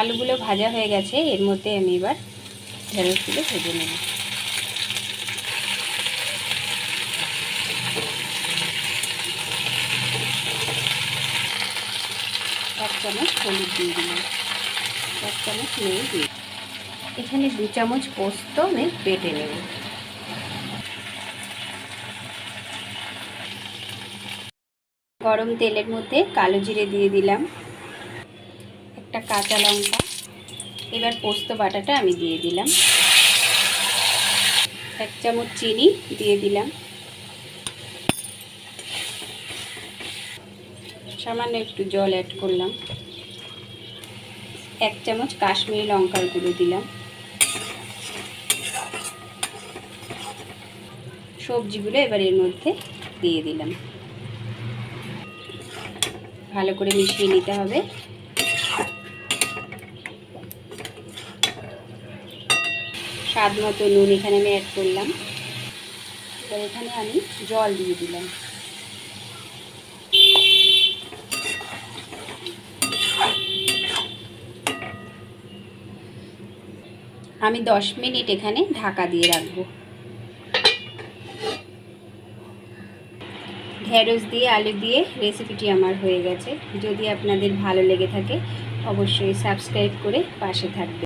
আলুগুলো ভাজা হয়ে গেছে, এর মধ্যে আমি এবার ঢেঁড়সগুলো ভেজে নেব। এক চামচ হলুদ দিয়ে দিলাম। এক চামচ নুন দিয়ে এখানে দু চামচ পোস্ত আমি বেটে নেব। গরম তেলের মধ্যে কালো জিরে দিয়ে দিলাম। একটা কাঁচা লঙ্কা। এবার পোস্ত বাটাটা আমি দিয়ে দিলাম। এক চামচ চিনি দিয়ে দিলাম। সামান্য একটু জল অ্যাড করলাম। এক চামচ কাশ্মীরি লঙ্কার গুঁড়ো দিলাম। সবজিগুলো এবার এর মধ্যে দিয়ে দিলাম। ভালো করে মিশিয়ে নিতে হবে। স্বাদ মতো নুন এখানে আমি অ্যাড করলাম। এবার এখানে আমি জল দিয়ে দিলাম। আমি দশ মিনিট এখানে ঢাকা দিয়ে রাখব। ঢেঁড়স দিয়ে, আলু দিয়ে রেসিপিটি আমার হয়ে গেছে। যদি আপনাদের ভালো লেগে থাকে, অবশ্যই সাবস্ক্রাইব করে পাশে থাকবে